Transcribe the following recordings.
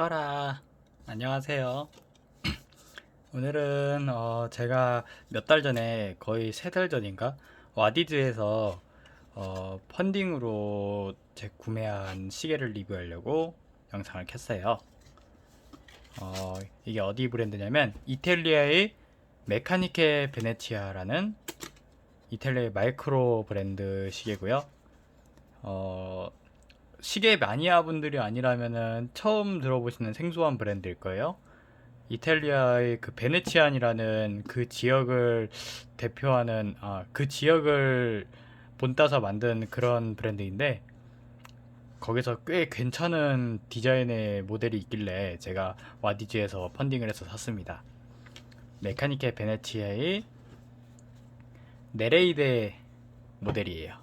터라. 안녕하세요. 오늘은 어, 제가 몇 달 전에 거의 세 달 전인가? 와디즈에서 어, 펀딩으로 제 구매한 시계를 리뷰하려고 영상을 켰어요. 어, 이게 어디 브랜드냐면 이탈리아의 메카니케 베네치아라는 이탈리아의 마이크로 브랜드 시계고요. 어, 시계 마니아 분들이 아니라면은 처음 들어보시는 생소한 브랜드일 거예요. 이탈리아의 그 베네치안이라는 그 지역을 대표하는 아, 그 지역을 본따서 만든 그런 브랜드인데 거기서 꽤 괜찮은 디자인의 모델이 있길래 제가 와디즈에서 펀딩을 해서 샀습니다. 메카니케 베네치아의 네레이데 모델이에요.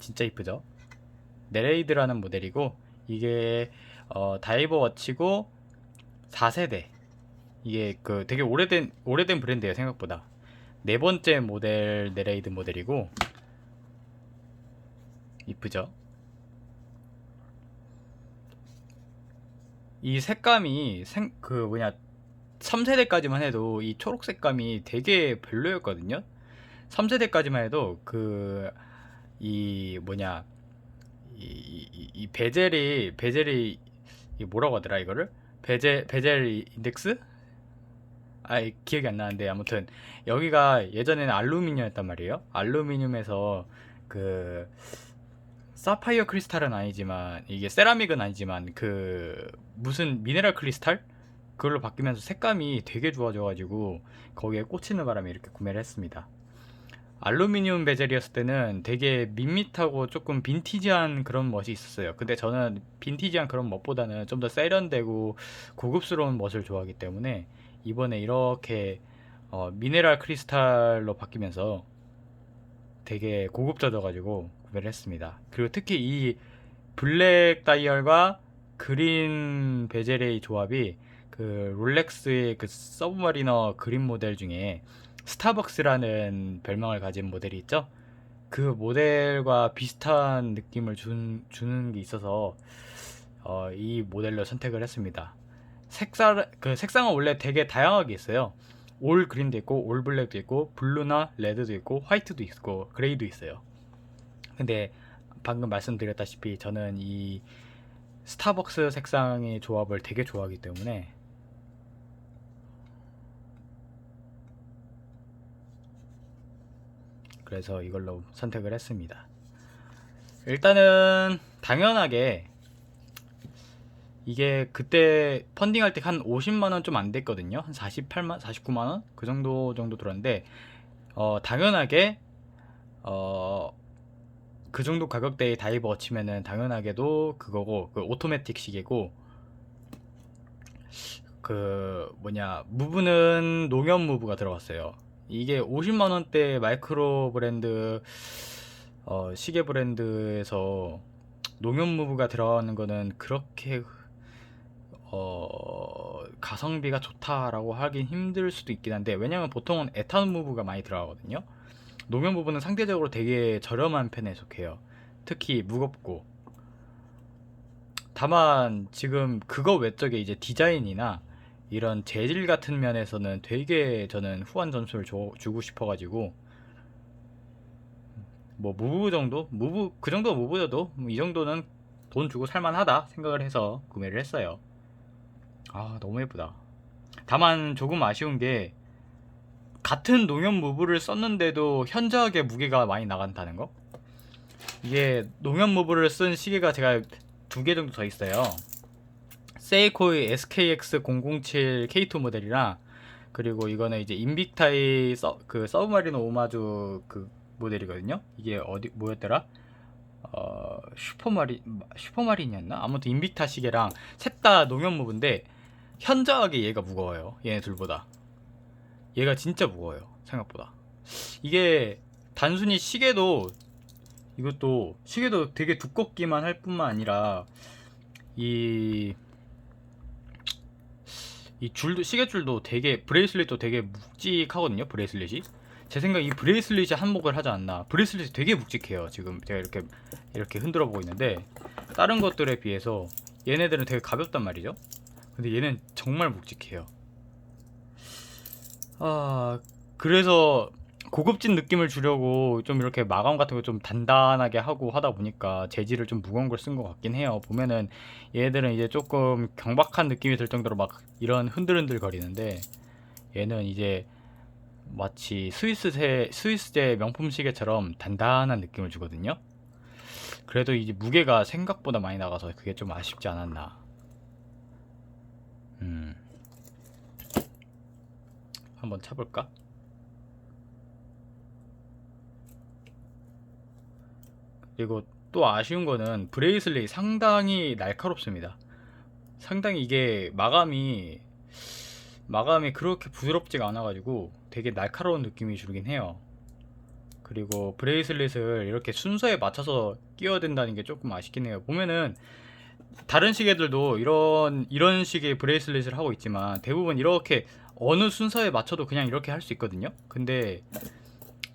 진짜 이쁘죠? 네레이드라는 모델이고 이게 어, 다이버 워치고 4세대. 이게 그 되게 오래된 오래된 브랜드예요 생각보다. 네 번째 모델 네레이드 모델이고 이쁘죠? 이 색감이 생, 그 뭐냐 3세대까지만 해도 이 초록 색감이 되게 별로였거든요? 3세대까지만 해도 그 이 뭐냐 이, 이, 이 베젤이 베젤이 이 뭐라고 하더라 이거를? 베젤 베젤 인덱스? 아 기억이 안 나는데 아무튼 여기가 예전에는 알루미늄이었단 말이에요. 알루미늄에서 그 사파이어 크리스탈은 아니지만 이게 세라믹은 아니지만 그 무슨 미네랄 크리스탈? 그걸로 바뀌면서 색감이 되게 좋아져가지고 거기에 꽂히는 바람에 이렇게 구매를 했습니다. 알루미늄 베젤이었을 때는 되게 밋밋하고 조금 빈티지한 그런 멋이 있었어요. 근데 저는 빈티지한 그런 멋보다는 좀 더 세련되고 고급스러운 멋을 좋아하기 때문에 이번에 이렇게 어, 미네랄 크리스탈로 바뀌면서 되게 고급져져가지고 구매를 했습니다. 그리고 특히 이 블랙 다이얼과 그린 베젤의 조합이 그 롤렉스의 그 서브마리너 그린 모델 중에 스타벅스라는 별명을 가진 모델이 있죠. 그 모델과 비슷한 느낌을 준, 주는 게 있어서 어, 이 모델로 선택을 했습니다. 색상 그 색상은 원래 되게 다양하게 있어요. 올 그린도 있고 올 블랙도 있고 블루나 레드도 있고 화이트도 있고 그레이도 있어요. 근데 방금 말씀드렸다시피 저는 이 스타벅스 색상의 조합을 되게 좋아하기 때문에 그래서 이걸로 선택을 했습니다. 일단은 당연하게 이게 그때 펀딩할 때 한 50만 원 좀 안 됐거든요. 한 48만, 49만 원 그 정도 정도 들었는데 어 당연하게 어 그 정도 가격대의 다이버 치면은 당연하게도 그거고 그 오토매틱 시계고 그 뭐냐 무브는 농협 무브가 들어갔어요. 이게 50만 원대 마이크로 브랜드 어, 시계 브랜드에서 농협 무브가 들어가는 거는 그렇게 어, 가성비가 좋다라고 하긴 힘들 수도 있긴 한데 왜냐면 보통은 에탄 무브가 많이 들어가거든요. 농협 무브는 상대적으로 되게 저렴한 편에 속해요. 특히 무겁고 다만 지금 그거 외적에 이제 디자인이나 이런 재질 같은 면에서는 되게 저는 후한 점수를 줘- 주고 싶어가지고 뭐 무브 정도 무브 그 정도 무브여도 뭐이 정도는 돈 주고 살만하다 생각을 해서 구매를 했어요. 아 너무 예쁘다. 다만 조금 아쉬운 게 같은 농협 무브를 썼는데도 현저하게 무게가 많이 나간다는 거. 이게 농협 무브를 쓴 시계가 제가 두 개 정도 더 있어요. 세이코의 SKX 007 K2 모델이랑 그리고 이거는 이제 인빅타이 서, 그 서브마리노 오마주 그 모델이거든요. 이게 어디 뭐였더라? 어 슈퍼마리 슈퍼마린이었나? 아무튼 인빅타 시계랑 셋 다 농협 무브인데 현저하게 얘가 무거워요. 얘네 둘보다. 얘가 진짜 무거워요. 생각보다. 이게 단순히 시계도 이것도 시계도 되게 두껍기만 할 뿐만 아니라 이 이 줄도 시계줄도 되게 브레이슬릿도 되게 묵직하거든요 브레이슬릿이 제 생각 이 브레이슬릿이 한몫을 하지 않나 브레이슬릿이 되게 묵직해요 지금 제가 이렇게 이렇게 흔들어 보고 있는데 다른 것들에 비해서 얘네들은 되게 가볍단 말이죠. 근데 얘는 정말 묵직해요. 아, 그래서 고급진 느낌을 주려고 좀 이렇게 마감 같은 거 좀 단단하게 하고 하다 보니까 재질을 좀 무거운 걸 쓴 것 같긴 해요. 보면은 얘들은 이제 조금 경박한 느낌이 들 정도로 막 이런 흔들흔들 거리는데 얘는 이제 마치 스위스제 스위스제 명품 시계처럼 단단한 느낌을 주거든요. 그래도 이제 무게가 생각보다 많이 나가서 그게 좀 아쉽지 않았나. 음. 한번 차볼까? 그리고 또 아쉬운 거는 브레이슬릿이 상당히 날카롭습니다. 상당히 이게 마감이 마감이 그렇게 부드럽지가 않아가지고 되게 날카로운 느낌이 주긴 해요. 그리고 브레이슬릿을 이렇게 순서에 맞춰서 끼워야 된다는 게 조금 아쉽긴 해요. 보면은 다른 시계들도 이런 이런 식의 브레이슬릿을 하고 있지만 대부분 이렇게 어느 순서에 맞춰도 그냥 이렇게 할 수 있거든요. 근데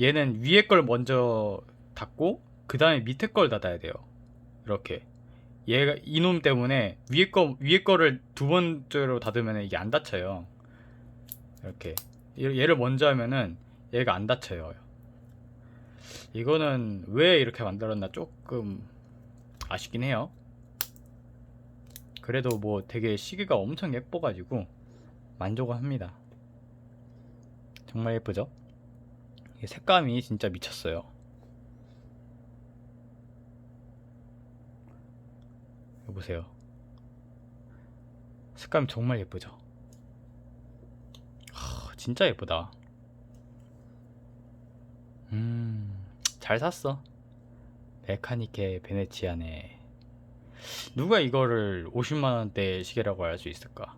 얘는 위에 걸 먼저 닫고 그 다음에 밑에 걸 닫아야 돼요. 이렇게 얘가 이놈 때문에 위에 거 위에 거를 두 번째로 닫으면 이게 안 닫혀요. 이렇게 얘- 얘를 먼저 하면은 얘가 안 닫혀요. 이거는 왜 이렇게 만들었나 조금 아쉽긴 해요. 그래도 뭐 되게 시계가 엄청 예뻐가지고 만족은 합니다. 정말 예쁘죠? 색감이 진짜 미쳤어요. 이거 보세요. 색감 정말 예쁘죠? 하, 진짜 예쁘다. 음, 잘 샀어. 메카니케 베네치아네. 누가 이거를 50만 원대 시계라고 할 수 있을까?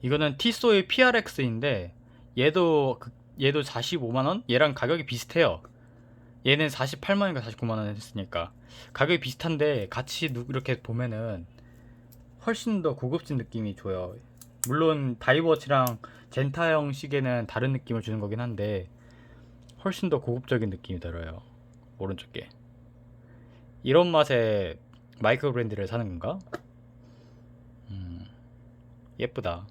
이거는 티소의 PRX인데 얘도 그- 얘도 45만 원? 얘랑 가격이 비슷해요. 얘는 48만 원인가 49만 원 했으니까 가격이 비슷한데 같이 누- 이렇게 보면은 훨씬 더 고급진 느낌이 줘요. 물론 다이워치랑 젠타형 시계는 다른 느낌을 주는 거긴 한데 훨씬 더 고급적인 느낌이 들어요. 오른쪽 게. 이런 맛에 마이크로 브랜드를 사는 건가? 음, 예쁘다.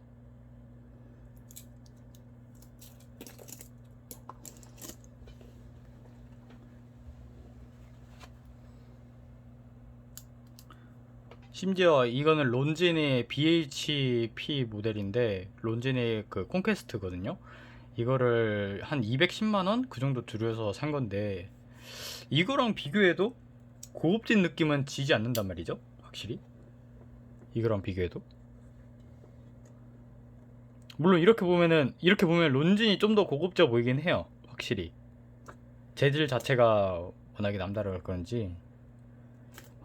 심지어 이거는 론진의 BHP 모델인데 론진의 그 콘퀘스트거든요. 이거를 한 210만 원 그 정도 들여서 산 건데 이거랑 비교해도 고급진 느낌은 지지 않는단 말이죠. 확실히. 이거랑 비교해도. 물론 이렇게 보면은 이렇게 보면 론진이 좀 더 고급져 보이긴 해요. 확실히. 재질 자체가 워낙에 남다를 그런지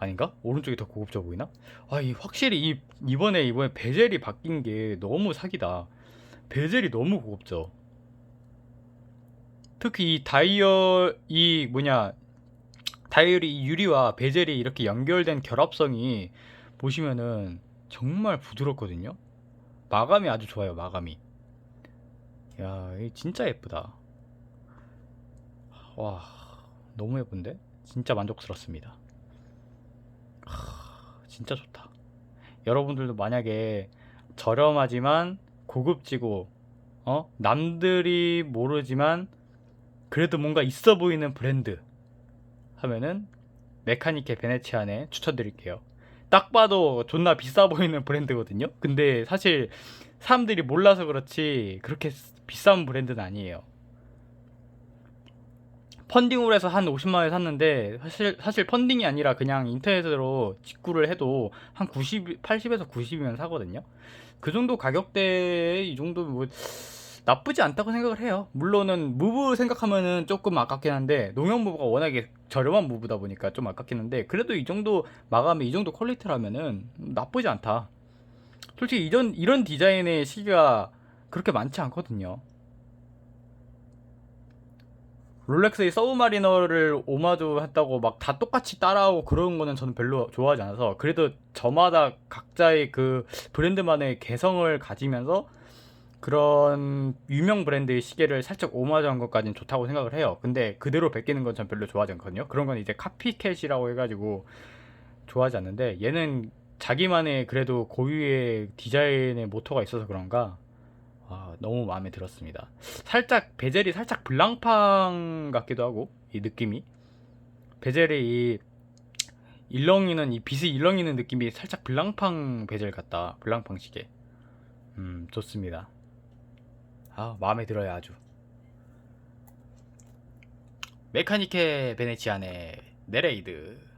아닌가? 오른쪽이 더 고급져 보이나? 아, 이 확실히 이 이번에 이번에 베젤이 바뀐 게 너무 사기다. 베젤이 너무 고급져. 특히 이 다이얼 이 뭐냐 다이얼이 이 유리와 베젤이 이렇게 연결된 결합성이 보시면은 정말 부드럽거든요. 마감이 아주 좋아요. 마감이. 야, 이 진짜 예쁘다. 와, 너무 예쁜데? 진짜 만족스럽습니다. 하, 진짜 좋다. 여러분들도 만약에 저렴하지만 고급지고 어 남들이 모르지만 그래도 뭔가 있어 보이는 브랜드 하면은 메카니케 베네치안에 추천드릴게요. 딱 봐도 존나 비싸 보이는 브랜드거든요. 근데 사실 사람들이 몰라서 그렇지 그렇게 비싼 브랜드는 아니에요. 펀딩으로 해서 한 50만 원에 샀는데 사실 사실 펀딩이 아니라 그냥 인터넷으로 직구를 해도 한 90, 80에서 90이면 사거든요. 그 정도 가격대에 이 정도 뭐 나쁘지 않다고 생각을 해요. 물론은 무브 생각하면은 조금 아깝긴 한데 농협 무브가 워낙에 저렴한 무브다 보니까 좀 아깝긴 한데 그래도 이 정도 마감이 이 정도 퀄리티라면은 나쁘지 않다. 솔직히 이런 이런 디자인의 시계가 그렇게 많지 않거든요. 롤렉스의 서브마리너를 오마주 했다고 막 다 똑같이 따라하고 그런 거는 저는 별로 좋아하지 않아서 그래도 저마다 각자의 그 브랜드만의 개성을 가지면서 그런 유명 브랜드의 시계를 살짝 오마주한 것까지는 좋다고 생각을 해요. 근데 그대로 베끼는 건 전 별로 좋아하지 않거든요. 그런 건 이제 카피캣이라고 해가지고 좋아하지 않는데 얘는 자기만의 그래도 고유의 디자인의 모토가 있어서 그런가 아, 너무 마음에 들었습니다. 살짝 베젤이 살짝 블랑팡 같기도 하고 이 느낌이 베젤이 이 일렁이는 이 빛이 일렁이는 느낌이 살짝 블랑팡 베젤 같다. 블랑팡 시계. 음, 좋습니다. 아, 마음에 들어요, 아주. 메카니케 베네치아네 네레이드.